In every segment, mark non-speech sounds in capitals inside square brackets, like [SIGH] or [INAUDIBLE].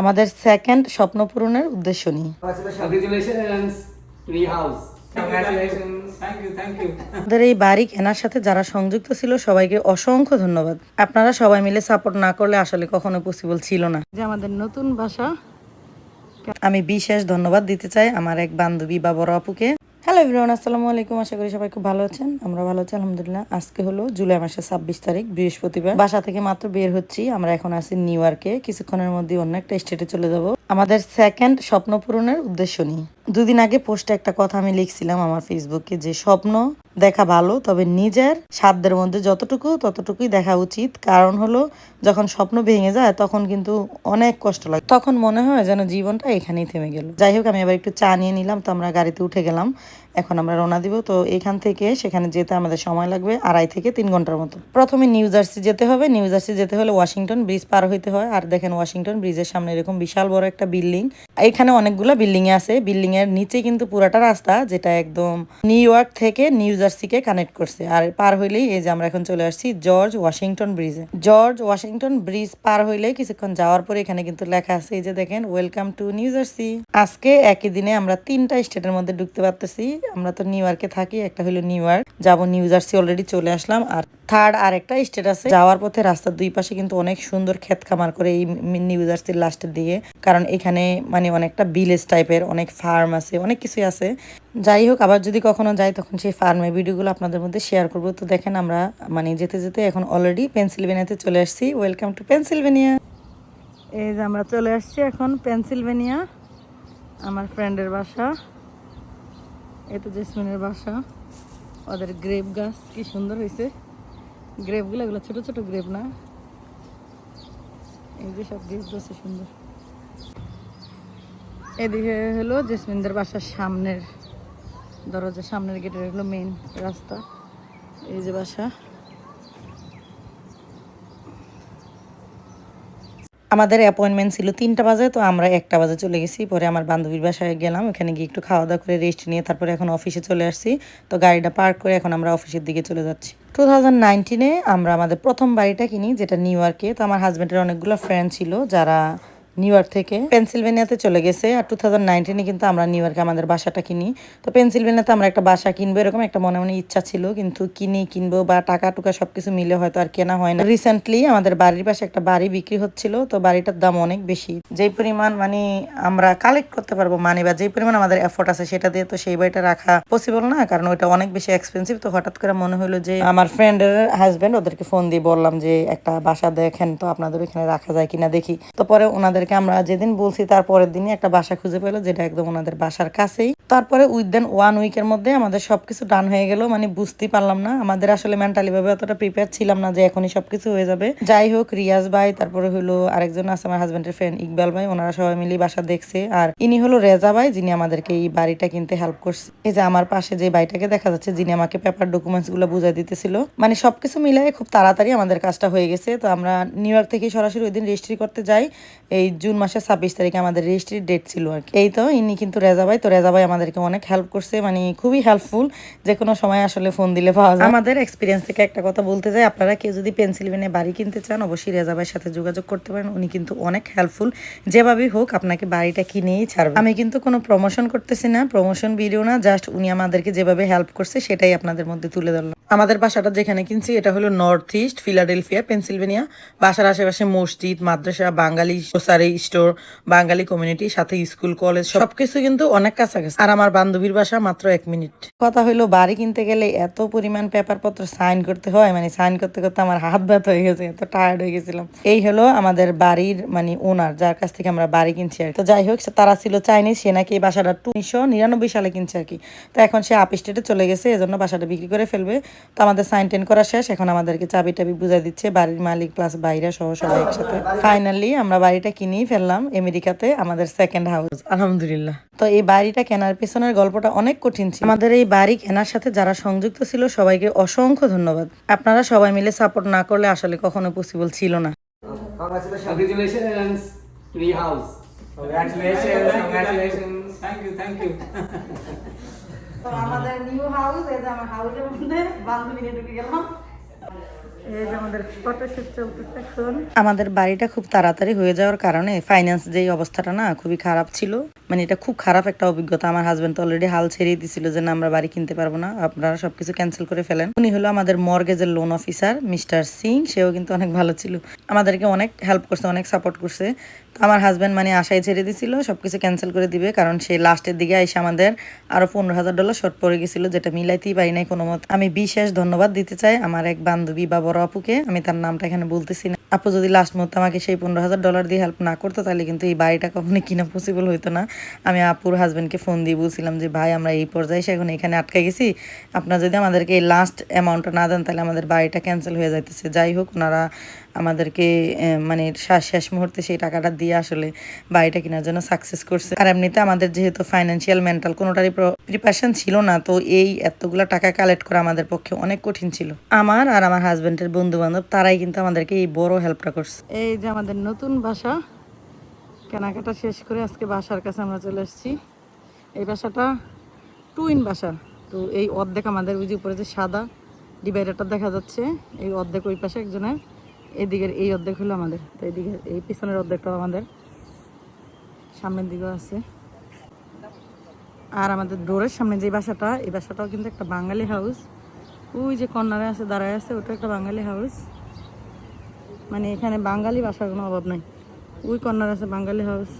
আমাদের সেকেন্ড স্বপ্ন পূরণের উদ্দেশ্য নিয়ে. আমাদের এই বাড়ি কেনার সাথে যারা সংযুক্ত ছিল সবাইকে অসংখ্য ধন্যবাদ। আপনারা সবাই মিলে সাপোর্ট না করলে আসলে কখনো পসিবল ছিল না। যে আমাদের নতুন বাসা আমি বিশেষ ধন্যবাদ দিতে চাই আমার এক বান্ধবী বা বড় আপুকে। হ্যালো এভরিওয়ান আসসালামু আলাইকুম। আশা করি সবাই খুব ভালো আছেন। আমরা ভালো আছি, আলহামদুলিল্লাহ। আজকে হলো জুলাই মাসের ছাব্বিশ তারিখ, বৃহস্পতিবার। বাসা থেকে মাত্র বের হচ্ছি। আমরা এখন আছি নিউ ইয়র্কে। কিছুক্ষণের মধ্যে অন্য একটা স্টেটে চলে যাব। আমাদের সেকেন্ড স্বপ্ন পূরণের উদ্দেশ্য নিয়ে। দুদিন আগে পোস্টে একটা কথা আমি লিখছিলাম আমার ফেসবুকে যে, স্বপ্ন দেখা ভালো, তবে নিজের সাধ্যের মধ্যে যতটুকু, ততটুকুই দেখা উচিত। কারণ হলো, যখন স্বপ্ন ভেঙে যায়, তখন কিন্তু অনেক কষ্ট লাগে। তখন মনে হয় যেন জীবনটা এখানেই থেমে গেল। যাই হোক, আমি আবার একটু চা নিয়ে নিলাম। তো আমরা গাড়িতে উঠে গেলাম। এখন আমরা রওনা দিব। তো এখান থেকে সেখানে যেতে আমাদের সময় লাগবে আড়াই থেকে তিন ঘণ্টার মতো। প্রথমে নিউ জার্সি যেতে হবে। নিউ জার্সি যেতে হলে ওয়াশিংটন ব্রিজ পার হইতে হয়। আর দেখেন ওয়াশিংটন ব্রিজের সামনে এরকম বিশাল বড় একটা বিল্ডিং। এখানে অনেকগুলো বিল্ডিং আছে। বিল্ডিং এর নিচে কিন্তু পুরাটা রাস্তা যেটা একদম নিউ ইয়র্ক থেকে নিউ জার্সিকে কানেক্ট করছে। আর পার হইলেই এই যে আমরা এখন চলে আসছি জর্জ ওয়াশিংটন ব্রিজে। জর্জ ওয়াশিংটন ব্রিজ পার হইলেই কিছুক্ষণ যাওয়ার পরে এখানে কিন্তু লেখা আছে, এই যে দেখেন ওয়েলকাম টু নিউ জার্সি আজকে একই দিনে আমরা তিনটা স্টেটের মধ্যে ঢুকতে পারতেছি। আমরা তো নিউ ইয়র্কে থাকি, একটা হলো নিউ ইয়র্ক যাব নিউ জার্সি অলরেডি চলে আসলাম। আর থার্ড আর একটা স্টেট আছে। যাওয়ার পথে রাস্তার দুই পাশে কিন্তু অনেক সুন্দর ক্ষেত খামার করে এই নিউ জার্সির লাস্টের দিকে। কারণ এখানে মানে অনেকটা ভিলেজ টাইপের অনেক ফার্ম আছে, অনেক কিছুই আছে। যাই হোক, আবার যদি কখনো যাই, তখন সেই ফার্মের ভিডিওগুলো আপনাদের মধ্যে শেয়ার করব। তো দেখেন আমরা মানে যেতে যেতে এখন অলরেডি পেনসিলভেনিয়াতে চলে আসছি। ওয়েলকাম টু পেনসিলভেনিয়া এই যে আমরা চলে আসছি এখন পেনসিলভেনিয়া আমার ফ্রেন্ডের বাসা। তো জেসমিনের বাসা। ওদের গ্রেপ গাছ, কি সুন্দর হয়েছে গ্রেপগুলো এগুলো ছোটো ছোটো গ্রেপ না? এই যে সব গ্রেপ গাছে সুন্দর। এদিকে হলো জেসমিনদের বাসার সামনের দরজা, সামনের গেটের হলো মেইন রাস্তা। এই যে বাসা। আমাদের অ্যাপয়েন্টমেন্ট ছিল তিনটা বাজে, তো আমরা একটা বাজে চলে গেছি। পরে আমার বান্ধবীর বাসায় গেলাম, ওখানে গিয়ে একটু খাওয়া দাওয়া করে রেস্ট নিয়ে তারপরে এখন অফিসে চলে আসছি। তো গাড়িটা পার্ক করে এখন আমরা অফিসের দিকে চলে যাচ্ছি। টু থাউজেন্ড আমরা আমাদের প্রথম বাড়িটা কিনি, যেটা নিউ ইয়র্কে তো আমার হাজব্যান্ডের অনেকগুলো ফ্রেন্ড ছিল, যারা নিউ ইয়র্ক থেকে পেনসিলভেনিয়াতে চলে গেছে। আর টু থাউজেন্ড নাইনটিনে কিন্তু আমরা নিউ ইয়র্কে আমাদের বাসাটা কিনি। তো পেনসিলভেনিয়াতে আমরা একটা বাসা কিনবো, এরকম একটা মনে মনে ইচ্ছা ছিল। কিন্তু কিনি, কিনবো বা টাকা টুকা সবকিছু মিলে হয়তো আর কেনা হয় না। রিসেন্টলি আমাদের বাড়ির পাশে একটা বাড়ি বিক্রি হচ্ছিল। তো বাড়িটার দাম অনেক বেশি। যেই পরিমাণ মানে আমরা কালেক্ট করতে পারব মানে বা যেই পরিমাণ আমাদের এফোর্ট আছে সেটা দিয়ে তো সেই বাড়িটা রাখা পসিবল না। কারণ ওইটা অনেক বেশি এক্সপেন্সিভ তো হঠাৎ করে মনে হলো যে আমার ফ্রেন্ডের হাজবেন্ড ওদেরকে ফোন দিয়ে বললাম যে, একটা বাসা দেখেন তো আপনাদের ওইখানে রাখা যায় কিনা দেখি। তো পরে ওনাদেরকে আমরা যেদিন বলছি তার পরের দিনই একটা বাসা খুঁজে পেল, যেটা একদম ওনাদের বাসার কাছেই। তারপরে উইদিন ওয়ান উইকের মধ্যে আমাদের সবকিছু ডান হয়ে গেল মানে বুঝতেই পারলাম না। আমাদের আসলে মেন্টালি ভাবে অতটা প্রিপেয়ার ছিলাম না যে এখনই সবকিছু হয়ে যাবে। যাই হোক, রিয়াজ ভাই, তারপরে হলো আরেকজন আছে আমার হাজবেন্ডের ফ্রেন্ড ইকবাল ভাই, ওনারা সবাই মিলে বাসা দেখছে। আর ইনি হলো রেজা ভাই, যিনি আমাদেরকে এই বাড়িটা কিনতে হেল্প করছে। এই যে আমার পাশে যে বাড়িটাকে দেখা যাচ্ছে, যিনি আমাকে পেপার ডকুমেন্টসগুলো বুঝাই দিতেছিল। মানে সবকিছু মিলাই খুব তাড়াতাড়ি আমাদের কাজটা হয়ে গেছে। তো আমরা নিউ ইয়র্ক থেকে সরাসরি ওই দিন রেজিস্ট্রি করতে যাই। এই জুন মাসের ছাব্বিশ তারিখে আমাদের রেজিস্ট্রির ডেট ছিল আর কি। এই তো, ইনি কিন্তু রেজা ভাই, তো রেজা ভাই আমাদেরকে অনেক হেল্প করছে মানে খুবই হেল্পফুল যে কোনো সময় আসলে ফোন দিলে পাওয়া যায়। আমাদের এক্সপিরিয়েন্স থেকে একটা কথা বলতে চাই, আপনারা কেউ যদি পেন্সিলভেনিয়া বাড়ি কিনতে চান, অবশ্যই রেজা ভাইয়ের সাথে যোগাযোগ করতে পারেন। উনি কিন্তু অনেক হেল্পফুল যেভাবেই হোক, আপনাকে বাড়িটা কিনেই ছাড়বে। আমি কিন্তু কোনো প্রমোশন করতেছি না প্রমোশন ভিডিও না জাস্ট উনি আমাদেরকে যেভাবে হেল্প করছে, সেটাই আপনাদের মধ্যে তুলে ধরলাম। আমাদের বাসাটা যেখানে কিনছি, এটা হলো নর্থ ইস্ট ফিলাডেলফিয়া পেন্সিলভেনিয়া বাসার আশেপাশে মসজিদ, মাদ্রাসা, Bengali grocery store Bengali community সাথে স্কুল কলেজ সবকিছু কিন্তু অনেক কাছাকাছি। আর আমার বান্ধবীর বাসা মাত্র এক মিনিট। কথা হলো, বাড়ি কিনতে গেলে এত পরিমাণ পেপার পত্র সাইন করতে হয় মানে সাইন করতে করতে আমার হাত ব্যথা হয়ে গেছে, এত টায়ার্ড হয়ে গেছিলাম। এই হলো আমাদের বাড়ির মানে ওনার যার কাছ থেকে আমরা বাড়ি কিনছি আর। তো যাই হোক, তারা ছিল চাইনিজ সে নাকি এই বাসাটা উনিশশো নিরানব্বই সালে কিনছে আর কি। তো এখন সে আপ স্টেটে চলে গেছে, এজন্য বাসাটা বিক্রি করে ফেলবে। তো আমাদের সাইন টেন করা শেষ। এখন আমাদেরকে চাবি টাবি বুঝাই দিচ্ছে বাড়ির মালিক প্লাস বাইরা সহ সবাই একসাথে। ফাইনালি আমরা বাড়িটা কিনেই ফেললাম আমেরিকাতে আমাদের সেকেন্ড হাউস আলহামদুলিল্লাহ। তো এই বাড়িটা কেনার পেছনের গল্পটা অনেক কঠিন ছিল। আমাদের এই বাড়ি কেনার সাথে যারা সংযুক্ত ছিল সবাইকে অসংখ্য ধন্যবাদ। আপনারা সবাই মিলে সাপোর্ট না করলে আসলে কখনো পসিবল ছিল না। Congratulations, house. Congratulations, congratulations. Thank you, thank you. [LAUGHS] তো আমাদের নিউ হাউস এই যে আমার হাউসের মধ্যে বান্ধবী নিয়ে ঢুকে গেলাম। আমাদের বাড়িটা খুব তাড়াতাড়ি হয়ে যাওয়ার কারণে ফাইন্যান্স যেই অবস্থাটা না খুবই খারাপ ছিল। মানে এটা খুব খারাপ একটা অভিজ্ঞতা। আমার হাজবেন্ড তো অলরেডি হাল ছেড়েই দিছিল যে, না, আমরা বাড়ি কিনতে পারব না। আপনারা সবকিছু ক্যান্সেল করে ফেলেন। উনি হলো আমাদের মর্গেজের লোন অফিসার মিস্টার সিং। সেও কিন্তু অনেক ভালো ছিল। আমাদেরকে অনেক হেল্প করছে, অনেক সাপোর্ট করছে। তো আমার হাজব্যান্ড মানে আশায় ছেড়ে দিছিল, সবকিছু ক্যান্সেল করে দিবে। কারণ সে লাস্টের দিকে এসে আমাদের আরও পনেরো হাজার ডলার শর্ট পড়ে গেছিল, যেটা মিলাইতেই পারি নাই কোনো মত আমি বিশেষ ধন্যবাদ দিতে চাই আমার এক বান্ধবী বা বড় আপুকে, আমি তার নামটা এখানে বলতেছি না। আপু যদি লাস্ট মুহূর্তে আমাকে সেই পনেরো হাজার ডলার দিয়ে হেল্প না করতো, তাহলে কিন্তু এই বাড়িটা কখনোই কিনা পসিবল হইতো না। আমি আপুর হাজব্যান্ডকে ফোন দিয়ে বলছিলাম যে, ভাই, আমরা এই পর্যায়ে এসে এখন এখানে আটকে গেছি। আপনারা যদি আমাদেরকে এই লাস্ট অ্যামাউন্টটা না দেন, তাহলে আমাদের বাড়িটা ক্যান্সেল হয়ে যাইতেছে। যাই হোক, ওনারা আমাদেরকে মানে শেষ শেষ মুহূর্তে সেই টাকাটা দিয়ে আসলে বাড়িটা কেনার জন্য সাকসেস করছে। আর এমনিতে আমাদের যেহেতু ফাইন্যান্সিয়াল মেন্টাল কোনোটারই প্রিপারেশন ছিল না, তো এই এতগুলো টাকা কালেক্ট করা আমাদের পক্ষে অনেক কঠিন ছিল। আমার আর আমার হাজব্যান্ডের বন্ধু বান্ধব তারাই কিন্তু আমাদেরকে এই বড় হেল্পটা করছে। এই যে আমাদের নতুন বাসা, কেনাকাটা শেষ করে আজকে বাসার কাছে আমরা চলে এসেছি। এই বাসাটা টুইন বাসা, তো এই অর্ধেক আমাদের ওই যে উপরে যে সাদা ডিভাইডারটা দেখা যাচ্ছে, এই অর্ধেক ওই পাশে একজনের। এদিকের এই অর্ধেক হলো আমাদের, তো এদিকে এই পিছনের অর্ধেকটাও আমাদের। সামনের দিকেও আছে। আর আমাদের ডোরের সামনে যে বাসাটা, এই বাসাটাও কিন্তু একটা বাঙালি হাউস ওই যে কর্নারে আছে, দাঁড়ায় আছে ওটা একটা বাঙালি হাউস মানে এখানে বাঙালি বাসার কোনো অভাব নাই। ওই কর্নার আছে বাঙালি হাউস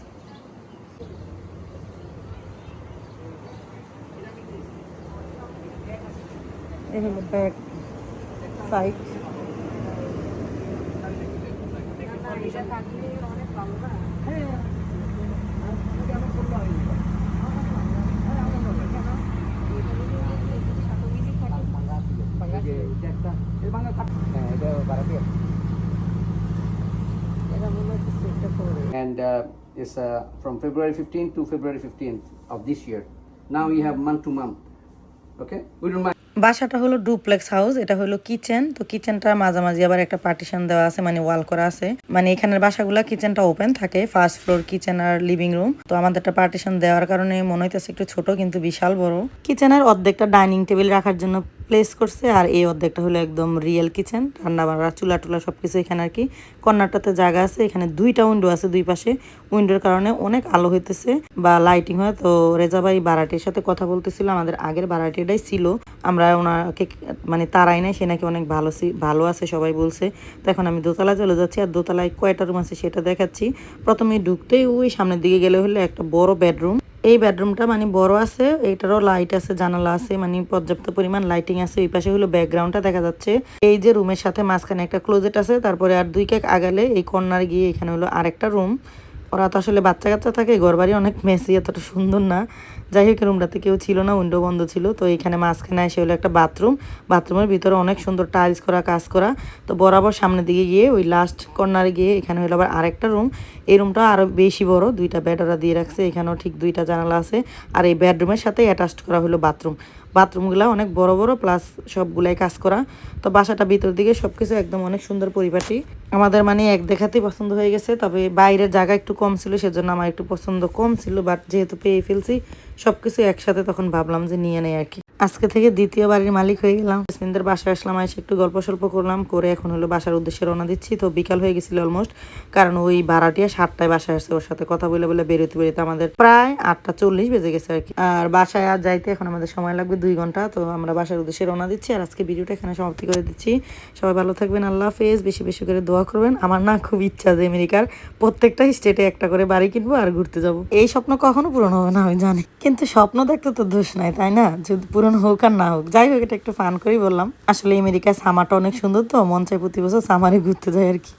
এই হলো back এটা মনে হচ্ছে সেটটা করে And uh, it's uh, from February 15th to February 15th of this year. Now you have month to month. Okay? We don't mind. বাসাটা হলো ডুপ্লেক্স হাউস, এটা হলো কিচেন। তো কিচেনটার মাঝামাঝি আবার একটা পার্টিশন দেওয়া আছে মানে ওয়াল করা আছে। মানে এখানের বাসাগুলা কিচেনটা ওপেন থাকে, ফার্স্ট ফ্লোর কিচেন আর লিভিং রুম। তো আমাদেরটা পার্টিশন দেওয়ার কারণে মনে হইতেছে একটু ছোট, কিন্তু বিশাল বড়। কিচেনের অর্ধেকটা ডাইনিং টেবিল রাখার জন্য প্লেস করছে, আর এই অর্ধেকটা হলো একদম রিয়েল কিচেন। রান্না বান্না চুলা টুলা সবকিছু এখানে আর কি। কর্নারটাতে জায়গা আছে, এখানে দুইটা উইন্ডো আছে দুই পাশে। উইন্ডোর কারণে অনেক আলো হইতেছে বা লাইটিং হয়। তো রেজা ভাই বারাটির সাথে কথা বলতেছিল, আমাদের আগের বারাটিটাই ছিল। আমরা ওনাকে মানে তারাই নাই, সে নাকি অনেক ভালো ভালো আছে, সবাই বলছে। তো এখন আমি দোতলায় চলে যাচ্ছি, আর দোতলায় কয়টা রুম আছে সেটা দেখাচ্ছি। প্রথমে ঢুকতেই ওই সামনের দিকে গেলে হলো একটা বড় বেডরুম এই বেডরুমটা মানে বড় আছে, এটারও লাইট আছে, জানালা আছে মানে পর্যাপ্ত পরিমাণ লাইটিং আছে। ওই পাশে হলো ব্যাকগ্রাউন্ডটা দেখা যাচ্ছে। এই যে রুমের সাথে মাঝখানে একটা ক্লোজেট আছে, তারপরে আর দুই কেক আগালে এই কর্নার গিয়ে এখানে হলো আরেকটা রুম ওরা তো আসলে বাচ্চা কাচ্চা থাকে ঘর বাড়ি অনেক মেসি এতটা সুন্দর না। যাই হোক রুমটাতে কেউ ছিল না উইন্ডো বন্ধ ছিল। তো এখানে মাঝখানে এসে হলো একটা বাথরুম বাথরুমের ভিতরে অনেক সুন্দর টাইলস করা, কাজ করা। তো বরাবর সামনের দিকে গিয়ে ওই লাস্ট কর্নারে গিয়ে এখানে হলো আবার আরেকটা রুম এই রুমটা আরও বেশি বড়, দুইটা বেড ওরা দিয়ে রাখছে। এখানেও ঠিক দুইটা জানালা আছে। আর এই বেডরুমের সাথে অ্যাটাচড করা হলো বাথরুম বাথরুমগুলো অনেক বড় বড় প্লাস সবগুলাই কাজ করা। তো বাসাটা ভিতর দিকে সবকিছু একদম অনেক সুন্দর পরিপাটি। আমাদের মানে এক দেখাতেই পছন্দ হয়ে গেছে, তবে বাইরের জায়গা একটু কম ছিল, সেজন্য আমার একটু পছন্দ কম ছিল বাট যেহেতু পেয়ে ফেলছি, সবকিছু একসাথে তখন ভাবলাম যে নিয়ে নেয় আর কি। আজকে থেকে দ্বিতীয় বাড়ির মালিক হয়ে গেলাম। জেসমিনদের বাসায় আসলাম, এসে একটু গল্প সল্প করলাম, করে এখন হলো বাসার উদ্দেশ্যে রওনা দিচ্ছি। তো বিকাল হয়ে গেছিল অলমোস্ট কারণ ওই ভাড়াটিয়া সাতটায় বাসায় আসছে, ওর সাথে কথা বলে বলে বেরোতে বেরোতে আমাদের প্রায় আটটা চল্লিশ বেজে গেছে আর কি। আর বাসায় আর যাইতে এখন আমাদের সময় লাগবে দুই ঘণ্টা, তো আমরা বাসার উদ্দেশ্যে রওনা দিচ্ছি। আর আজকে ভিডিওটা এখানে সমাপ্তি করে দিচ্ছি। সবাই ভালো থাকবেন, আল্লাহ হাফেজ। বেশি বেশি করে দোয়া করবেন। আমার না খুব ইচ্ছা যে আমেরিকার প্রত্যেকটা স্টেটে একটা করে বাড়ি কিনবো আর ঘুরতে যাব। এই স্বপ্ন কখনো পূরণ হবে না, আমি জানি। কিন্তু স্বপ্ন দেখতে তো দোষ নাই, তাই না? যদি পূরণ হোক আর না হোক, যাই হোক, এটা একটু ফান করেই বললাম। আসলে আমেরিকায় সামারটা অনেক সুন্দর তো, মন চাই প্রতি বছর সামারে ঘুরতে যায় আর কি।